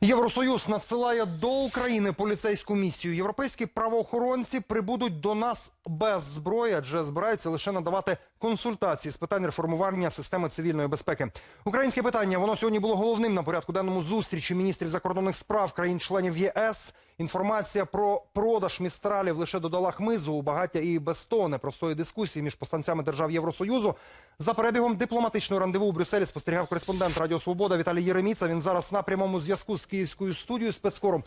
Євросоюз надсилає до України поліцейську місію. Європейські правоохоронці прибудуть до нас без зброї, адже збираються лише надавати консультації з питань реформування системи цивільної безпеки. Українське питання воно сьогодні було головним на порядку денному зустрічі міністрів закордонних справ країн-членів ЄС. Інформація про продаж містралів лише додала хмизу у багаття і без того непростої дискусії між посланцями держав Євросоюзу. За перебігом дипломатичного рандеву у Брюсселі спостерігав кореспондент Радіо Свобода Віталій Єреміца. Він зараз на прямому зв'язку з київською студією спецкору.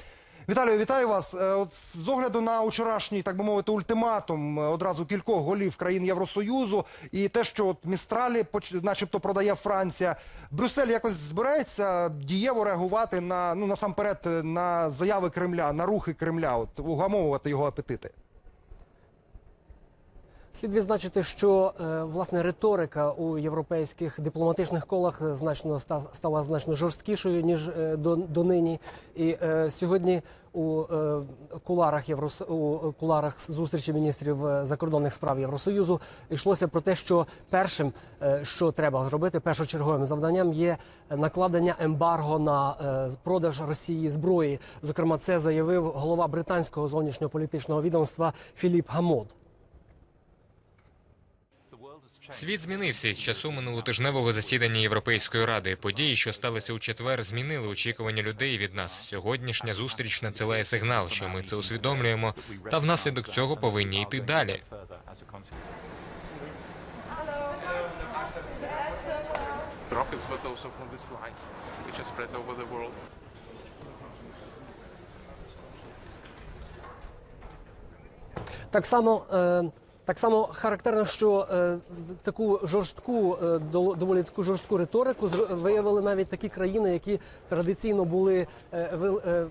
Віталію, вітаю вас. Е, От з огляду на вчорашній, так би мовити, ультиматум е, одразу кількох голів країн Євросоюзу і те, що от містралі, начебто, продає Франція. Брюссель якось збирається дієво реагувати на ну насамперед е, на заяви Кремля, на рухи Кремля, от угамовувати його апетити. Слід відзначити, що е, власне риторика у європейських дипломатичних колах значно ста- стала значно жорсткішою ніж е, до, донині. І е, сьогодні у куларах Єврос... у куларах зустрічі міністрів закордонних справ Євросоюзу йшлося про те, що першим, що треба зробити, першочерговим завданням є накладення ембарго на продаж Росії зброї. Зокрема, це заявив голова британського зовнішньополітичного відомства Філіп Гамод. Світ змінився із часу минулотижневого засідання Європейської ради. Події, що сталися у четвер, змінили очікування людей від нас. Сьогоднішня зустріч надсилає сигнал, що ми це усвідомлюємо, та внаслідок цього повинні йти далі. rockets, but also. Так само, е, так само характерно, що е, таку жорстку, е, доволі таку жорстку риторику виявили навіть такі країни, які традиційно були е, е,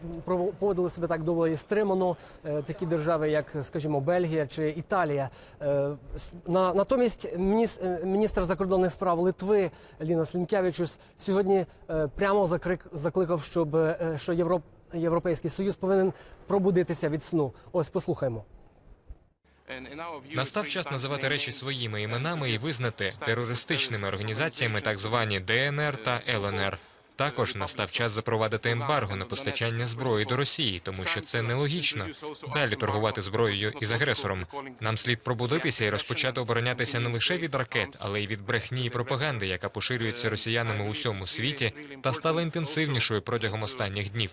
поводили себе так доволі стримано. е, Такі держави, як, скажімо, Бельгія чи Італія. Е, На, натомість міністр, міністр закордонних справ Литви Ліна Слінкевичус сьогодні е, прямо закрик закликав, щоб е, що Європ, Європейський Союз повинен пробудитися від сну. Ось послухаймо. Настав час називати речі своїми іменами і визнати терористичними організаціями так звані ДНР та ЛНР. Також настав час запровадити ембарго на постачання зброї до Росії, тому що це нелогічно. Далі торгувати зброєю із агресором. Нам слід пробудитися і розпочати оборонятися не лише від ракет, але й від брехні і пропаганди, яка поширюється росіянами у всьому світі та стала інтенсивнішою протягом останніх днів.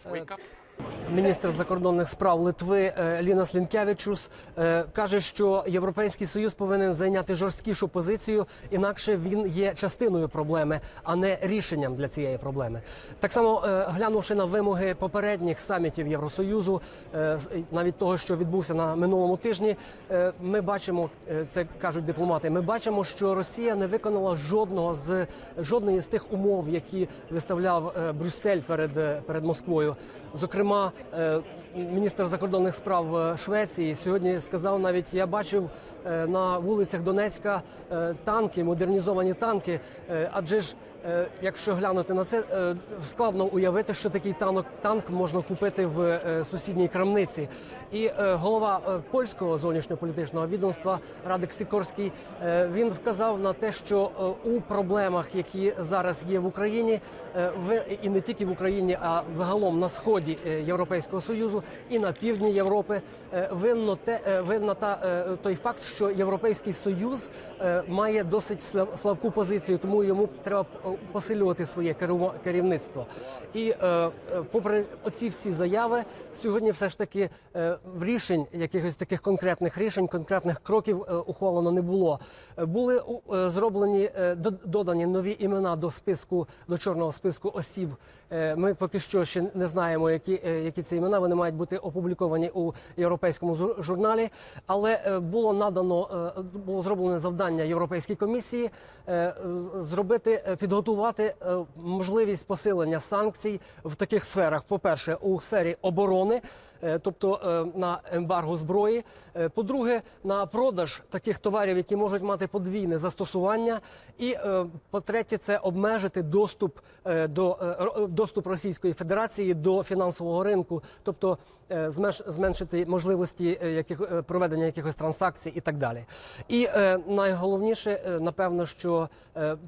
Міністр закордонних справ Литви е, Ліна Слінкевичус е, каже, що Європейський Союз повинен зайняти жорсткішу позицію, інакше він є частиною проблеми, а не рішенням для цієї проблеми. Так само е, глянувши на вимоги попередніх самітів Євросоюзу, навіть того, що відбувся на минулому тижні, ми бачимо, це кажуть дипломати. Ми бачимо, що Росія не виконала жодного з жодної з тих умов, які виставляв Брюссель перед, перед Москвою. Зокрема, е, міністр закордонних справ е, Швеції сьогодні сказав навіть: я бачив е, на вулицях Донецька танки, модернізовані танки. Адже ж, якщо глянути на це, е, складно уявити, що такий танок танк можна купити в е, сусідній крамниці. І е, голова е, польського зовнішньополітичного відомства Радик Сікорський е, він вказав на те, що е, у проблемах, які зараз є в Україні, е, і не тільки в Україні, а загалом на сході е, Європейського союзу і на півдні Європи, е, винно те е, винна та е, той факт, що Європейський Союз е, має досить слаб- слабку позицію, тому йому треба е, посилювати своє керівництво. І е, е, попри оці всі заяви, сьогодні все ж таки е, в рішень якихось таких конкретних рішень, конкретних кроків ухвалено не було. Були зроблені до- додані нові імена до списку до чорного списку осіб. Ми поки що ще не знаємо, які, які це імена. Вони мають бути опубліковані у європейському журналі. Але було надано було зроблене завдання Європейській комісії зробити е, підготувати е, можливість посилення санкцій в таких сферах. По перше, у сфері оборони. е, Тобто е, на ембарго зброї, по-друге, на продаж таких товарів, які можуть мати подвійне застосування, і по-третє, це обмежити доступ до доступ Російської Федерації до фінансового ринку, тобто зменшити можливості яких проведення якихось транзакцій і так далі. І найголовніше, напевно, що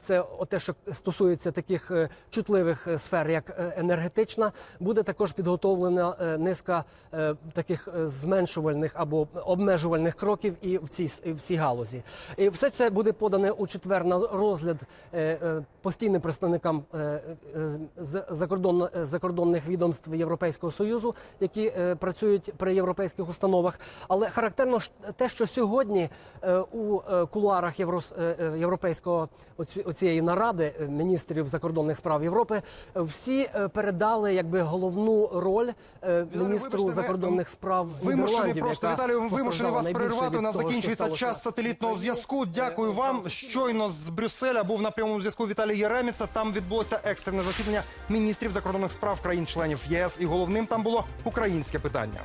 це те, що стосується таких е, чутливих е, сфер, як е, енергетична, буде також підготовлена низка таких зменшувальних або обмежувальних кроків і в цій в цій галузі. І все це буде подане у четвер на розгляд постійним представникам закордонних відомств Європейського союзу, які працюють при європейських установах. Але характерно те, що сьогодні у кулуарах європейського оцієї наради міністрів закордонних справ Європи всі е, передали якби головну роль е, міністру вибачте, закордонних справ Вимушений Нідерландів, просто яка Віталію, вимушений вас перервати. У нас того, закінчується час сателітного зв'язку. Дякую вам. Щойно з Брюсселя був на прямому зв'язку Віталій Єреміца. Там відбулося екстрене засідання міністрів закордонних справ країн-членів ЄС, і головним там було українське питання.